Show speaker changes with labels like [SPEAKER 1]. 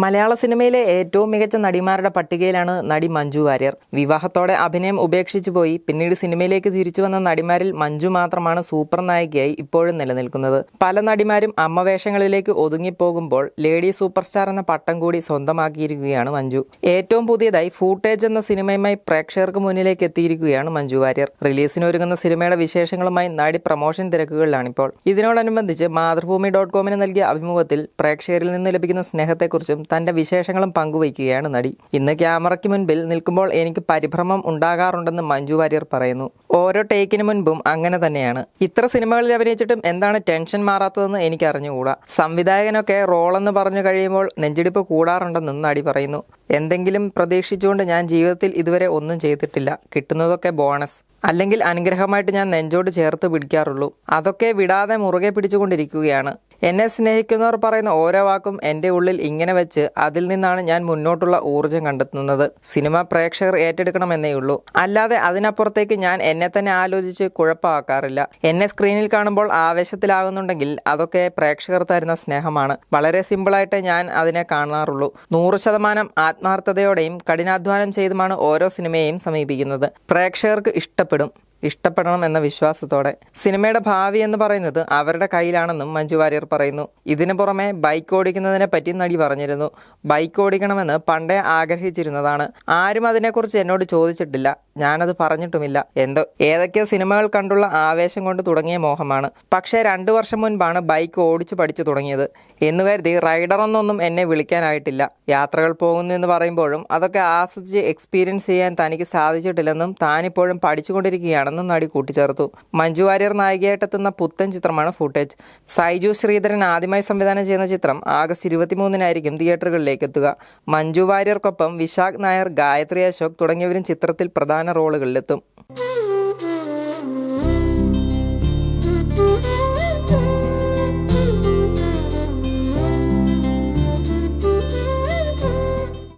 [SPEAKER 1] മലയാള സിനിമയിലെ ഏറ്റവും മികച്ച നടിമാരുടെ പട്ടികയിലാണ് നടി മഞ്ജു വാര്യർ. വിവാഹത്തോടെ അഭിനയം ഉപേക്ഷിച്ചു പോയി. പിന്നീട് സിനിമയിലേക്ക് തിരിച്ചു വന്ന നടിമാരിൽ മഞ്ജു മാത്രമാണ് സൂപ്പർ നായികയായി ഇപ്പോഴും നിലനിൽക്കുന്നത്. പല നടിമാരും അമ്മവേഷങ്ങളിലേക്ക് ഒതുങ്ങിപ്പോകുമ്പോൾ ലേഡി സൂപ്പർ സ്റ്റാർ എന്ന പട്ടം കൂടി സ്വന്തമാക്കിയിരിക്കുകയാണ് മഞ്ജു. ഏറ്റവും പുതിയതായി ഫൂട്ടേജ് എന്ന സിനിമയുമായി പ്രേക്ഷകർക്ക് മുന്നിലേക്ക് എത്തിയിരിക്കുകയാണ് മഞ്ജു വാര്യർ. റിലീസിന് ഒരുങ്ങുന്ന സിനിമയുടെ വിശേഷങ്ങളുമായി നടി പ്രമോഷൻ തിരക്കുകളിലാണിപ്പോൾ. ഇതിനോടനുബന്ധിച്ച് മാതൃഭൂമി ഡോട്ട് കോമിന് നൽകിയ അഭിമുഖത്തിൽ പ്രേക്ഷകരിൽ നിന്ന് ലഭിക്കുന്ന സ്നേഹത്തെക്കുറിച്ചും തന്റെ വിശേഷങ്ങളും പങ്കുവയ്ക്കുകയാണ് നടി. ഇന്ന് ക്യാമറയ്ക്ക് മുൻപിൽ നിൽക്കുമ്പോൾ എനിക്ക് പരിഭ്രമം ഉണ്ടാകാറുണ്ടെന്ന് മഞ്ജു വാര്യർ പറയുന്നു. ഓരോ ടേക്കിന് മുൻപും അങ്ങനെ തന്നെയാണ്. ഇത്ര സിനിമകളിൽ അഭിനയിച്ചിട്ടും എന്താണ് ടെൻഷൻ മാറാത്തതെന്ന് എനിക്ക് അറിഞ്ഞുകൂടാ. സംവിധായകനൊക്കെ റോളെന്ന് പറഞ്ഞു കഴിയുമ്പോൾ നെഞ്ചിടിപ്പ് കൂടാറുണ്ടെന്നും നടി പറയുന്നു. എന്തെങ്കിലും പ്രതീക്ഷിച്ചുകൊണ്ട് ഞാൻ ജീവിതത്തിൽ ഇതുവരെ ഒന്നും ചെയ്തിട്ടില്ല. കിട്ടുന്നതൊക്കെ ബോണസ്. അല്ലെങ്കിൽ അനുഗ്രഹമായിട്ട് ഞാൻ നെഞ്ചോട് ചേർത്ത് പിടിക്കാറുള്ളൂ. അതൊക്കെ വിടാതെ മുറുകെ പിടിച്ചുകൊണ്ടിരിക്കുകയാണ്. എന്നെ സ്നേഹിക്കുന്നവർ പറയുന്ന ഓരോ വാക്കും എന്റെ ഉള്ളിൽ ഇങ്ങനെ വെച്ച് അതിൽ നിന്നാണ് ഞാൻ മുന്നോട്ടുള്ള ഊർജം കണ്ടെത്തുന്നത്. സിനിമ പ്രേക്ഷകർ ഏറ്റെടുക്കണമെന്നേ ഉള്ളൂ. അല്ലാതെ അതിനപ്പുറത്തേക്ക് ഞാൻ എന്നെ തന്നെ ആലോചിച്ച് കുഴപ്പമാക്കാറില്ല. എന്നെ സ്ക്രീനിൽ കാണുമ്പോൾ ആവേശത്തിലാകുന്നുണ്ടെങ്കിൽ അതൊക്കെ പ്രേക്ഷകർ തരുന്ന സ്നേഹമാണ്. വളരെ സിമ്പിളായിട്ട് ഞാൻ അതിനെ കാണാറുള്ളൂ. നൂറ് ശതമാനം ആത്മാർത്ഥതയോടെയും കഠിനാധ്വാനം ചെയ്തുമാണ് ഓരോ സിനിമയെയും സമീപിക്കുന്നത്. പ്രേക്ഷകർക്ക് ഇഷ്ടപ്പെടും. ഇഷ്ടപ്പെടണം എന്ന വിശ്വാസത്തോടെ സിനിമയുടെ ഭാവി എന്ന് പറയുന്നത് അവരുടെ കയ്യിലാണെന്നും മഞ്ജു വാര്യർ പറയുന്നു. ഇതിനു പുറമെ ബൈക്ക് ഓടിക്കുന്നതിനെ പറ്റി നടി പറഞ്ഞിരുന്നു. ബൈക്ക് ഓടിക്കണമെന്ന് പണ്ടേ ആഗ്രഹിച്ചിരുന്നതാണ്. ആരും അതിനെക്കുറിച്ച് എന്നോട് ചോദിച്ചിട്ടില്ല. ഞാനത് പറഞ്ഞിട്ടുമില്ല. എന്തോ ഏതൊക്കെയോ സിനിമകൾ കണ്ടുള്ള ആവേശം കൊണ്ട് തുടങ്ങിയ മോഹമാണ്. പക്ഷേ രണ്ടു വർഷം മുൻപാണ് ബൈക്ക് ഓടിച്ചു പഠിച്ചു തുടങ്ങിയത്. എന്ന് കരുതി റൈഡർ എന്നൊന്നും എന്നെ വിളിക്കാനായിട്ടില്ല. യാത്രകൾ പോകുന്നു എന്ന് പറയുമ്പോഴും അതൊക്കെ ആസ്വദിച്ച് എക്സ്പീരിയൻസ് ചെയ്യാൻ തനിക്ക് സാധിച്ചിട്ടില്ലെന്നും താനിപ്പോഴും പഠിച്ചുകൊണ്ടിരിക്കുകയാണെന്നും നടി കൂട്ടിച്ചേർത്തു. മഞ്ജു വാര്യർ നായികയായിട്ടെത്തുന്ന പുത്തൻ ചിത്രമാണ് ഫുട്ടേജ് സൈജു ശ്രീധരൻ ആദ്യമായി സംവിധാനം ചെയ്യുന്ന ചിത്രം ആഗസ്റ്റ് ഇരുപത്തിമൂന്നിനായിരിക്കും തിയേറ്ററുകളിലേക്ക് എത്തുക. മഞ്ജു വാര്യർക്കൊപ്പം വിശാഖ് നായർ ഗായത്രി അശോക് തുടങ്ങിയവരും ചിത്രത്തിൽ പ്രധാന റോളുകളിലെത്തും.